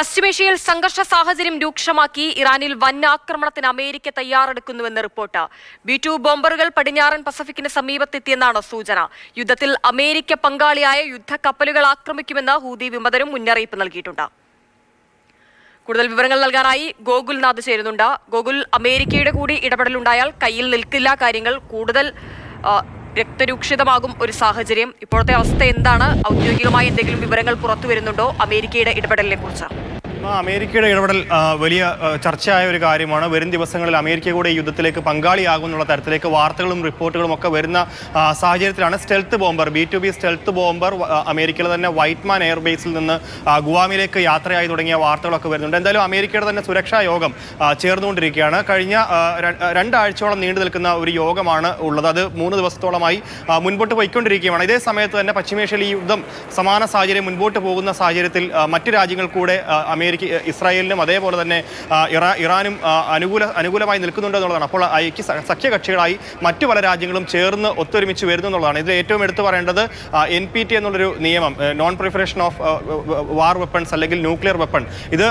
പശ്ചിമേഷ്യയിൽ സംഘർഷ സാഹചര്യം രൂക്ഷമാക്കി ഇറാനിൽ വൻ ആക്രമണത്തിന് അമേരിക്ക തയ്യാറെടുക്കുന്നുവെന്ന് റിപ്പോർട്ട്. ബി ടു ബോംബറുകൾ പടിഞ്ഞാറൻ പസഫിക്കിന് സമീപത്തെത്തിയെന്നാണ് സൂചന. യുദ്ധത്തിൽ അമേരിക്ക പങ്കാളിയായ യുദ്ധക്കപ്പലുകൾ ആക്രമിക്കുമെന്ന് ഹൂതി വിമതരും മുന്നറിയിപ്പ് നൽകിയിട്ടുണ്ട്. കൂടുതൽ വിവരങ്ങൾ നൽകാനായി ഗോകുൽനാഥ് ചേരുന്നുണ്ട്. ഗോകുൽ അമേരിക്കയുടെ കൂടി ഇടപെടലുണ്ടായാൽ കയ്യിൽ നിൽക്കില്ല കാര്യങ്ങൾ കൂടുതൽ രക്തരൂക്ഷിതമാകും ഒരു സാഹചര്യം. ഇപ്പോഴത്തെ അവസ്ഥ എന്താണ്? ഔദ്യോഗികമായി എന്തെങ്കിലും വിവരങ്ങൾ പുറത്തു വരുന്നുണ്ടോ അമേരിക്കയുടെ ഇടപെടലിനെ കുറിച്ച് അമേരിക്കയുടെ ഇടപെടൽ വലിയ ചർച്ചയായ ഒരു കാര്യമാണ്. വരും ദിവസങ്ങളിൽ അമേരിക്ക കൂടെ ഈ യുദ്ധത്തിലേക്ക് പങ്കാളിയാകുന്നുള്ള തരത്തിലേക്ക് വാർത്തകളും റിപ്പോർട്ടുകളും ഒക്കെ വരുന്ന സാഹചര്യത്തിലാണ് stealth bomber. B two B stealth bomber അമേരിക്കയിലെ തന്നെ വൈറ്റ്മാൻ എയർബേസിൽ നിന്ന് ഗുവാമിലേക്ക് യാത്രയായി തുടങ്ങിയ വാർത്തകളൊക്കെ വരുന്നുണ്ട്. എന്തായാലും അമേരിക്കയുടെ തന്നെ സുരക്ഷാ യോഗം ചേർന്നുകൊണ്ടിരിക്കുകയാണ്. കഴിഞ്ഞ രണ്ടാഴ്ചയോളം നീണ്ടു നിൽക്കുന്ന ഒരു യോഗമാണ് ഉള്ളത്. അത് മൂന്ന് ദിവസത്തോളമായി മുൻപോട്ട് പോയിക്കൊണ്ടിരിക്കുകയാണ്. ഇതേ സമയത്ത് തന്നെ പശ്ചിമേഷ്യയിൽ ഈ യുദ്ധം സമാന സാഹചര്യം മുൻപോട്ട് പോകുന്ന സാഹചര്യത്തിൽ മറ്റു രാജ്യങ്ങൾ കൂടെ ആ, അമേരിക്ക ഇസ്രായേലിനും അതേപോലെ തന്നെ ഇറാ ഇറാനും അനുകൂല അനുകൂലമായി നിൽക്കുന്നുണ്ട് എന്നുള്ളതാണ്. അപ്പോൾ ഐക്യ സഖ്യകക്ഷികളായി മറ്റു പല രാജ്യങ്ങളും ചേർന്ന് ഒത്തൊരുമിച്ച് വരുന്നു എന്നുള്ളതാണ്. ഇതിൽ ഏറ്റവും എടുത്തു പറയേണ്ടത് എൻ പി ടി എന്നുള്ളൊരു നിയമം non proliferation of war weapons അല്ലെങ്കിൽ ന്യൂക്ലിയർ വെപ്പൺ ഇത്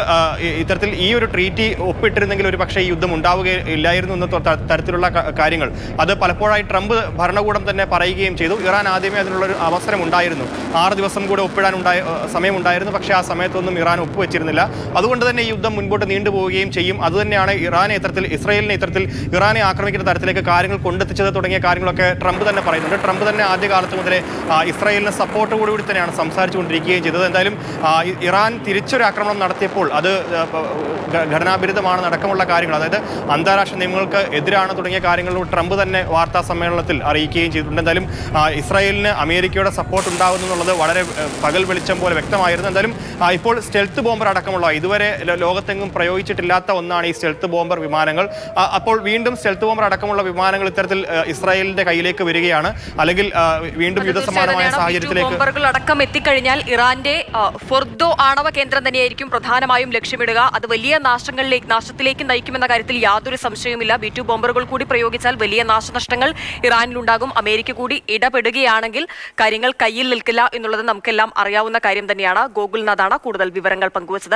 ഇത്തരത്തിൽ ഈ ഒരു ട്രീറ്റി ഒപ്പിട്ടിരുന്നെങ്കിൽ ഒരു പക്ഷേ ഈ യുദ്ധം ഉണ്ടാവുകയില്ലായിരുന്നു എന്ന തരത്തിലുള്ള കാര്യങ്ങൾ. അത് പലപ്പോഴായി ട്രംപ് ഭരണകൂടം തന്നെ പറയുകയും ചെയ്തു. ഇറാൻ ആദ്യമേ അതിനുള്ളൊരു അവസരം ഉണ്ടായിരുന്നു ആറ് ദിവസം കൂടെ ഒപ്പിടാൻ ഉണ്ടായ സമയമുണ്ടായിരുന്നു. പക്ഷേ ആ സമയത്തൊന്നും ഇറാൻ ഒപ്പുവെച്ചിരുന്നില്ല. അതുകൊണ്ട് തന്നെ ഈ യുദ്ധം മുൻപോട്ട് നീണ്ടുപോവുകയും ചെയ്യും. അതുതന്നെയാണ് ഇറാനെ ഇത്തരത്തിൽ ഇസ്രയേലിനെ ഇത്തരത്തിൽ ഇറാനെ ആക്രമിക്കുന്ന തരത്തിലേക്ക് കാര്യങ്ങൾ കൊണ്ടെത്തിച്ചത് തുടങ്ങിയ കാര്യങ്ങളൊക്കെ ട്രംപ് തന്നെ പറയുന്നുണ്ട്. ട്രംപ് തന്നെ ആദ്യ കാലത്ത് മുതലേ ഇസ്രയേലിന് സപ്പോർട്ട് കൂടി തന്നെയാണ് സംസാരിച്ചുകൊണ്ടിരിക്കുകയും ചെയ്തത്. എന്തായാലും ഇറാൻ തിരിച്ചൊരു ആക്രമണം നടത്തിയപ്പോൾ അത് ആ, നടക്കമുള്ള കാര്യങ്ങൾ. അതായത് അന്താരാഷ്ട്ര നിയമങ്ങൾക്ക് എതിരാണ് തുടങ്ങിയ കാര്യങ്ങൾ ട്രംപ് തന്നെ വാർത്താ സമ്മേളനത്തിൽ അറിയിക്കുകയും ചെയ്തിട്ടുണ്ട്. എന്തായാലും ഇസ്രായേലിന് അമേരിക്കയുടെ സപ്പോർട്ട് ഉണ്ടാകുന്നു എന്നുള്ളത് വളരെ പകൽ വെളിച്ചം പോലെ വ്യക്തമായിരുന്നു. എന്തായാലും ഇപ്പോൾ സ്റ്റെൽത്ത് ബോംബർ അടക്കമുള്ള ഇതുവരെ ലോകത്തെങ്ങും പ്രയോഗിച്ചിട്ടില്ലാത്ത ഒന്നാണ് ഈ സ്റ്റെൽത്ത് ബോംബർ വിമാനങ്ങൾ. അപ്പോൾ വീണ്ടും സ്റ്റെൽത്ത് ബോംബർ അടക്കമുള്ള വിമാനങ്ങൾ ഇത്തരത്തിൽ ഇസ്രായേലിന്റെ കയ്യിലേക്ക് വരികയാണ്. അല്ലെങ്കിൽ വീണ്ടും യുദ്ധസമാനമായ സാഹചര്യത്തിലേക്ക് ബോംബറുകൾ അടക്കം എത്തിക്കഴിഞ്ഞാൽ ഇറാന്റെ ഫൊർദോ ആണവ കേന്ദ്രം തന്നെയായിരിക്കും പ്രധാനമായും ലക്ഷ്യമിടുക. അത് വലിയ നാശങ്ങളിലേക്ക് നാശത്തിലേക്ക് നയിക്കുമെന്ന കാര്യത്തിൽ യാതൊരു സംശയവുമില്ല. ബി ടു ബോംബറുകൾ കൂടി പ്രയോഗിച്ചാൽ വലിയ നാശനഷ്ടങ്ങൾ ഇറാനിലുണ്ടാകും. അമേരിക്ക കൂടി ഇടപെടുകയാണെങ്കിൽ കാര്യങ്ങൾ കയ്യിൽ നിൽക്കില്ല എന്നുള്ളത് നമുക്കെല്ലാം അറിയാവുന്ന കാര്യം തന്നെയാണ്. ഗോകുൽനാഥാണ് കൂടുതൽ വിവരങ്ങൾ പങ്കുവച്ചത്.